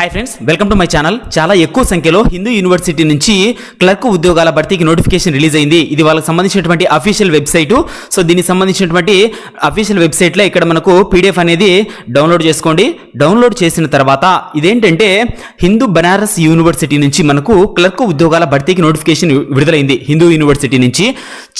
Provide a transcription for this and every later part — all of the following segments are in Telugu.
Hi friends welcome to my channel చాలా ఎక్కువ సంఖ్యలో హిందూ యూనివర్సిటీ నుంచి క్లర్క్ ఉద్యోగాల భర్తీకి నోటిఫికేషన్ రిలీజ్ అయింది. ఇది వాళ్ళకి సంబంధించినటువంటి అఫీషియల్ వెబ్సైట్ సో దీనికి సంబంధించినటువంటి అఫీషియల్ వెబ్సైట్లో ఇక్కడ మనకు పీడిఎఫ్ అనేది డౌన్లోడ్ చేసుకోండి. డౌన్లోడ్ చేసిన తర్వాత ఇదేంటంటే హిందూ బనారస్ యూనివర్సిటీ నుంచి మనకు క్లర్క్ ఉద్యోగాల భర్తీకి నోటిఫికేషన్ విడుదలైంది హిందూ యూనివర్సిటీ నుంచి.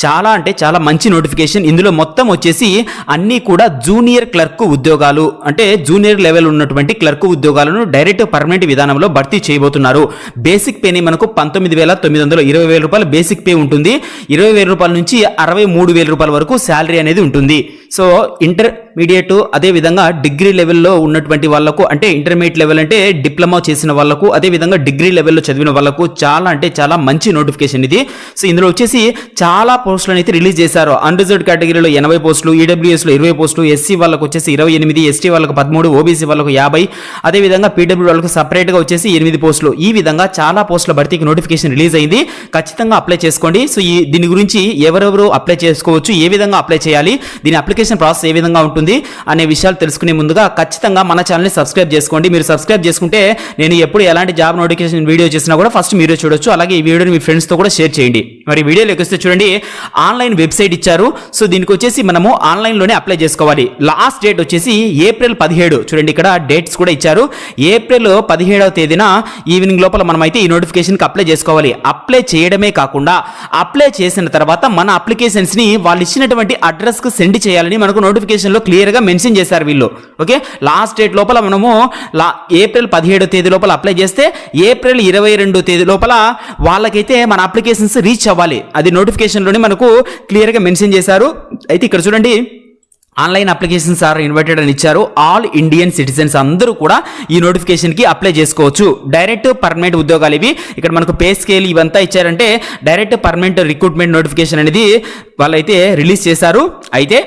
చాలా అంటే చాలా మంచి నోటిఫికేషన్. ఇందులో మొత్తం వచ్చేసి అన్నీ కూడా జూనియర్ క్లర్క్ ఉద్యోగాలు అంటే జూనియర్ లెవెల్ ఉన్నటువంటి క్లర్క్ ఉద్యోగాలను డైరెక్ట్ పర్మనెంట్ విధానంలో భర్తీ చేయబోతున్నారు. బేసిక్ పేని మనకు పంతొమ్మిది వేల తొమ్మిది వందల ఇరవై వేల రూపాయలు బేసిక్ పే ఉంటుంది. ఇరవై వేల రూపాయల నుంచి అరవై మూడు వేల రూపాయల వరకు శాలరీ అనేది ఉంటుంది. సో ఇంటర్మీడియట్ అదే విధంగా డిగ్రీ లెవెల్లో ఉన్నటువంటి వాళ్ళకు అంటే ఇంటర్మీడియట్ లెవెల్ అంటే డిప్లొమా చేసిన వాళ్ళకు అదే విధంగా డిగ్రీ లెవెల్లో చదివిన వాళ్ళకు చాలా అంటే చాలా మంచి నోటిఫికేషన్ ఇది. సో ఇందులో వచ్చేసి చాలా పోస్టులను అయితే రిలీజ్ చేశారు. అన్రిజర్వ్డ్ కేటగిరీలో ఎనభై పోస్టులు ఈడబ్ల్యూఎస్లో ఇరవై పోస్టులు ఎస్సీ వాళ్ళకు వచ్చేసి ఇరవై ఎనిమిది ఎస్టీ వాళ్ళకు పదమూడు ఓబీసీ వాళ్ళకు యాభై అదే విధంగా పీడబ్ల్యూ వాళ్ళకు సపరేట్గా వచ్చేసి ఎనిమిది పోస్టులు. ఈ విధంగా చాలా పోస్టుల భర్తీకి నోటిఫికేషన్ రిలీజ్ అయింది. ఖచ్చితంగా అప్లై చేసుకోండి. సో ఈ దీని గురించి ఎవరెవరు అప్లై చేసుకోవచ్చు ఏ విధంగా అప్లై చేయాలి దీని అప్లికేషన్ ప్రాసెస్ ఏ విధంగా ఉంటుంది అనే విషయాలు తెలుసుకునే ముందుగా ఖచ్చితంగా మన ఛానల్ని సబ్స్క్రైబ్ చేసుకోండి. మీరు సబ్స్క్రైబ్ చేసుకుంటే నేను ఎప్పుడు ఎలాంటి జాబ్ నోటిఫికేషన్ వీడియో చేసినా కూడా ఫస్ట్ మీరే చూడొచ్చు. అలాగే ఈ వీడియోని మీ ఫ్రెండ్స్తో కూడా షేర్ చేయండి. మరి వీడియోలోకి వస్తే చూడండి ఆన్లైన్ వెబ్సైట్ ఇచ్చారు. సో దీనికి వచ్చేసి మనము ఆన్లైన్లోనే అప్లై చేసుకోవాలి. లాస్ట్ డేట్ వచ్చేసి ఏప్రిల్ పదిహేడు. చూడండి ఇక్కడ డేట్స్ కూడా ఇచ్చారు. ఏప్రిల్ పదిహేడవ తేదీన ఈవినింగ్ లోపల మనం అయితే ఈ నోటిఫికేషన్కి అప్లై చేసుకోవాలి. అప్లై చేయడమే కాకుండా అప్లై చేసిన తర్వాత మన అప్లికేషన్స్ని వాళ్ళు ఇచ్చినటువంటి అడ్రస్కి సెండ్ చేయాలని మనకు నోటిఫికేషన్లో క్లియర్గా మెన్షన్ చేశారు వీళ్ళు. ఓకే? లాస్ట్ డేట్ లోపల మనము లా ఏప్రిల్ పదిహేడో తేదీ లోపల అప్లై చేస్తే ఏప్రిల్ ఇరవై రెండో తేదీ లోపల వాళ్ళకైతే మన అప్లికేషన్స్ రీచ్ అవ్వాలి. అది నోటిఫికేషన్లోనే మనకు క్లియర్గా మెన్షన్ చేశారు. అయితే ఇక్కడ చూడండి. ఆన్లైన్ అప్లికేషన్స్ ఆర్ ఇన్వైటెడ్ అని ఇచ్చారు. ఆల్ ఇండియన్ సిటిజన్స్ అందరూ కూడా ఈ నోటిఫికేషన్కి అప్లై చేసుకోవచ్చు. డైరెక్ట్ పర్మనెంట్ ఉద్యోగాలు ఇవి. ఇక్కడ మనకు పే స్కేల్ ఇవంతా ఇచ్చారంటే డైరెక్ట్ పర్మనెంట్ రిక్రూట్మెంట్ నోటిఫికేషన్ అనేది వాళ్ళైతే రిలీజ్ చేశారు. అయితే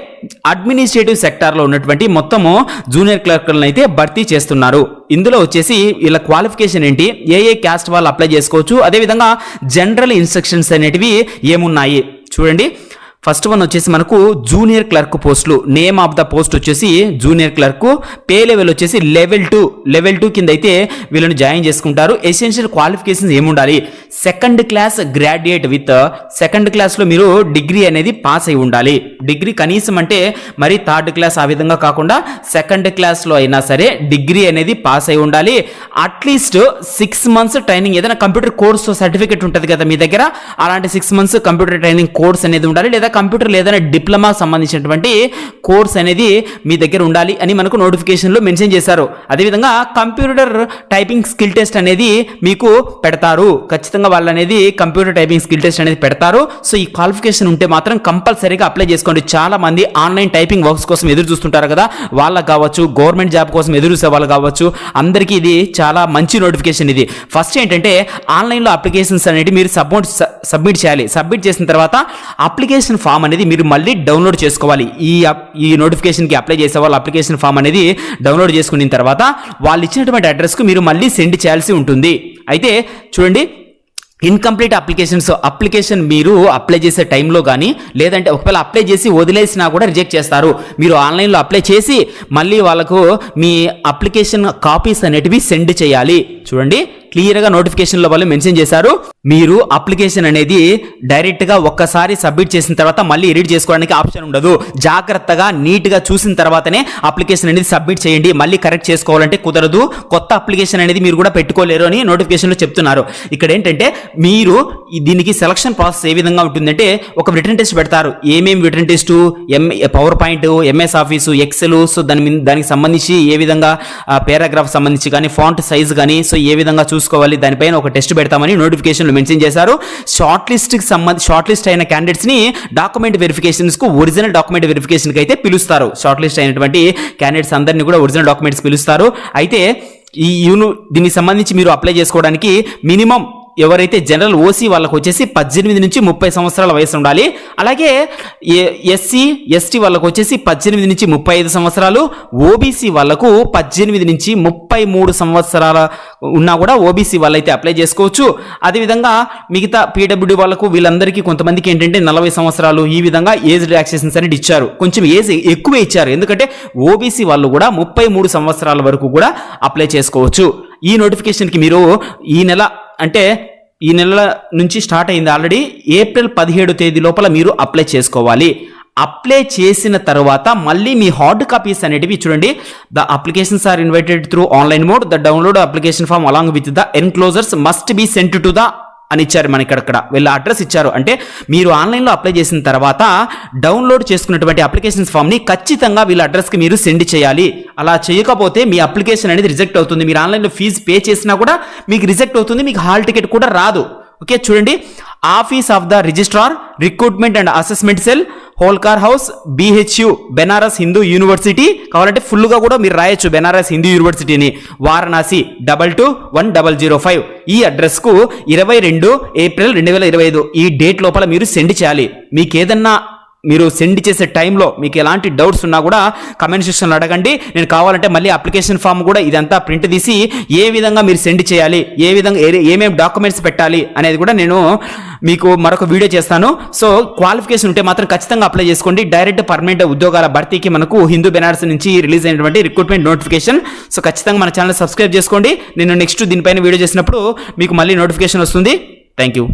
అడ్మినిస్ట్రేటివ్ సెక్టార్లో ఉన్నటువంటి మొత్తము జూనియర్ క్లర్క్లను అయితే భర్తీ చేస్తున్నారు. ఇందులో వచ్చేసి వీళ్ళ క్వాలిఫికేషన్ ఏంటి? ఏ ఏ క్యాస్ట్ వాళ్ళు అప్లై చేసుకోవచ్చు? అదేవిధంగా జనరల్ ఇన్స్ట్రక్షన్స్ అనేటివి ఏమున్నాయి? చూడండి. ఫస్ట్ వన్ వచ్చేసి మనకు జూనియర్ క్లర్క్ పోస్టులు నేమ్ ఆఫ్ ద పోస్ట్ వచ్చేసి జూనియర్ క్లర్క్ పే లెవెల్ వచ్చేసి లెవెల్ టూ లెవెల్ టూ కింద అయితే వీళ్ళని జాయిన్ చేసుకుంటారు. ఎసెన్షియల్ క్వాలిఫికేషన్స్ ఏముండాలి? Second class graduate with second క్లాస్లో మీరు డిగ్రీ అనేది పాస్ అయి ఉండాలి. డిగ్రీ కనీసం అంటే మరి థర్డ్ క్లాస్ ఆ విధంగా కాకుండా సెకండ్ క్లాస్లో అయినా సరే డిగ్రీ అనేది పాస్ అయి ఉండాలి. At least six months training ఏదైనా కంప్యూటర్ కోర్స్ సర్టిఫికేట్ ఉంటుంది కదా మీ దగ్గర? అలాంటి six months computer training course అనేది ఉండాలి. లేదా కంప్యూటర్ ఏదైనా డిప్లొమా సంబంధించినటువంటి కోర్స్ అనేది మీ దగ్గర ఉండాలి అని మనకు నోటిఫికేషన్లో మెన్షన్ చేశారు. అదేవిధంగా కంప్యూటర్ టైపింగ్ స్కిల్ టెస్ట్ అనేది మీకు పెడతారు. ఖచ్చితంగా వాళ్ళు అనేది కంప్యూటర్ టైపింగ్ స్కిల్ టెస్ట్ అనేది పెడతారు. సో ఈ క్వాలిఫికేషన్ ఉంటే మాత్రం కంపల్సరీగా అప్లై చేసుకోండి. చాలా మంది ఆన్లైన్ టైపింగ్ వర్క్స్ కోసం ఎదురు చూస్తుంటారు కదా. వాళ్ళకి కావచ్చు గవర్నమెంట్ జాబ్ కోసం ఎదురు చూసే వాళ్ళు కావచ్చు అందరికీ ఇది చాలా మంచి నోటిఫికేషన్ ఇది. ఫస్ట్ ఏంటంటే ఆన్లైన్లో అప్లికేషన్స్ అనేవి మీరు సబ్మిట్ సబ్మిట్ చేయాలి. సబ్మిట్ చేసిన తర్వాత అప్లికేషన్ ఫామ్ అనేది మీరు మళ్ళీ డౌన్లోడ్ చేసుకోవాలి. ఈ ఈ నోటిఫికేషన్కి అప్లై చేసే వాళ్ళు అప్లికేషన్ ఫామ్ అనేది డౌన్లోడ్ చేసుకున్న తర్వాత వాళ్ళు ఇచ్చినటువంటి అడ్రస్కు మీరు మళ్ళీ సెండ్ చేయాల్సి ఉంటుంది. అయితే చూడండి ఇన్కంప్లీట్ అప్లికేషన్స్ అప్లికేషన్ మీరు అప్లై చేసే టైంలో కానీ లేదంటే ఒకవేళ అప్లై చేసి వదిలేసినా కూడా రిజెక్ట్ చేస్తారు. మీరు ఆన్లైన్లో అప్లై చేసి మళ్ళీ వాళ్ళకు మీ అప్లికేషన్ కాపీస్ అనేటివి సెండ్ చేయాలి. చూడండి క్లియర్గా నోటిఫికేషన్లో వాళ్ళు మెన్షన్ చేశారు. మీరు అప్లికేషన్ అనేది డైరెక్ట్గా ఒక్కసారి సబ్మిట్ చేసిన తర్వాత మళ్ళీ ఎడిట్ చేసుకోవడానికి ఆప్షన్ ఉండదు. జాగ్రత్తగా నీట్గా చూసిన తర్వాతనే అప్లికేషన్ అనేది సబ్మిట్ చేయండి. మళ్ళీ కరెక్ట్ చేసుకోవాలంటే కుదరదు. కొత్త అప్లికేషన్ అనేది మీరు కూడా పెట్టుకోలేరు అని నోటిఫికేషన్లో చెప్తున్నారు. ఇక్కడ ఏంటంటే మీరు దీనికి సెలక్షన్ ప్రాసెస్ ఏ విధంగా ఉంటుందంటే ఒక రిటర్న్ టెస్ట్ పెడతారు. ఏమేమి written test M power point MS office excel so దాని మీద దానికి సంబంధించి ఏ విధంగా పారాగ్రాఫ్ సంబంధించి కానీ ఫాంట్ సైజ్ కానీ సో ఏ విధంగా చూసుకోవాలి. దానిపైన ఒక టెస్ట్ పెడతామని నోటిఫికేషన్లు మెన్షన్ చేశారు. షార్ట్ లిస్ట్కి సంబంధించి షార్ట్ లిస్ట్ అయిన క్యాండిడేట్స్ని డాక్యుమెంట్ వెరిఫికేషన్స్కు ఒరిజినల్ డాక్యుమెంట్ వెరిఫికేషన్కి అయితే పిలుస్తారు. షార్ట్ లిస్ట్ అయినటువంటి క్యాండిడేట్స్ అందరినీ కూడా ఒరిజినల్ డాక్యుమెంట్స్ పిలుస్తారు. అయితే ఈ యూను దీనికి సంబంధించి మీరు అప్లై చేసుకోవడానికి మినిమం ఎవరైతే జనరల్ ఓసీ వాళ్ళకు వచ్చేసి పద్దెనిమిది నుంచి ముప్పై సంవత్సరాల వయసు ఉండాలి అలాగే ఎస్సీ ఎస్టీ వాళ్ళకు వచ్చేసి పద్దెనిమిది నుంచి ముప్పై ఐదు సంవత్సరాలు ఓబీసీ వాళ్ళకు పద్దెనిమిది నుంచి ముప్పై మూడు సంవత్సరాల ఉన్నా కూడా ఓబీసీ వాళ్ళైతే అప్లై చేసుకోవచ్చు. అదేవిధంగా మిగతా పీడబ్ల్యూడీ వాళ్ళకు వీళ్ళందరికీ కొంతమందికి ఏంటంటే నలభై సంవత్సరాలు ఈ విధంగా ఏజ్ రిలాక్సేషన్స్ అనేది ఇచ్చారు. కొంచెం ఏజ్ ఎక్కువ ఇచ్చారు. ఎందుకంటే ఓబీసీ వాళ్ళు కూడా ముప్పై మూడు సంవత్సరాల వరకు కూడా అప్లై చేసుకోవచ్చు. ఈ నోటిఫికేషన్కి మీరు ఈ నెల అంటే ఈ నెల నుంచి స్టార్ట్ అయింది ఆల్రెడీ. ఏప్రిల్ పదిహేడు తేదీ లోపల మీరు అప్లై చేసుకోవాలి. అప్లై చేసిన తర్వాత మళ్ళీ మీ హార్డ్ కాపీస్ అనేటివి చూడండి. The applications are invited through online mode. The download application form along with the enclosures must be sent to the అని ఇచ్చారు మనకి ఇక్కడ వీళ్ళ అడ్రస్ ఇచ్చారు. అంటే మీరు ఆన్లైన్లో అప్లై చేసిన తర్వాత డౌన్లోడ్ చేసుకున్నటువంటి అప్లికేషన్స్ ఫామ్ని ఖచ్చితంగా వీళ్ళ అడ్రస్కి మీరు సెండ్ చేయాలి. అలా చేయకపోతే మీ అప్లికేషన్ అనేది రిజెక్ట్ అవుతుంది. మీరు ఆన్లైన్లో ఫీజు పే చేసినా కూడా మీకు రిజెక్ట్ అవుతుంది. మీకు హాల్ టికెట్ కూడా రాదు. ఓకే చూడండి. Office of the registrar recruitment and assessment cell Holkar house BHU Banaras Hindu university కావాలంటే ఫుల్గా కూడా మీరు రాయొచ్చు బెనారస్ హిందూ యూనివర్సిటీని. Varanasi double two one double zero five ఈ అడ్రస్కు ఇరవై రెండు ఏప్రిల్ రెండు వేల ఇరవై ఐదు ఈ డేట్ లోపల మీరు సెండ్ చేయాలి. మీకు ఏదన్నా మీరు సెండ్ చేసే టైంలో మీకు ఎలాంటి డౌట్స్ ఉన్నా కూడా కమెంట్ సెక్షన్లో అడగండి. నేను కావాలంటే మళ్ళీ అప్లికేషన్ ఫామ్ కూడా ఇదంతా ప్రింట్ తీసి ఏ విధంగా మీరు సెండ్ చేయాలి ఏ విధంగా ఏమేమి డాక్యుమెంట్స్ పెట్టాలి అనేది కూడా నేను మీకు మరొక వీడియో చేస్తాను. సో క్వాలిఫికేషన్ ఉంటే మాత్రం ఖచ్చితంగా అప్లై చేసుకోండి. డైరెక్ట్ పర్మనెంట్ ఉద్యోగాల భర్తీకి మనకు హిందూ బెనారస్ నుంచి రిలీజ్ అయినటువంటి రిక్రూట్మెంట్ నోటిఫికేషన్ సో ఖచ్చితంగా మన ఛానల్ సబ్స్క్రైబ్ చేసుకోండి. నేను నెక్స్ట్ దీనిపైన వీడియో చేసినప్పుడు మీకు మళ్ళీ నోటిఫికేషన్ వస్తుంది. Thank you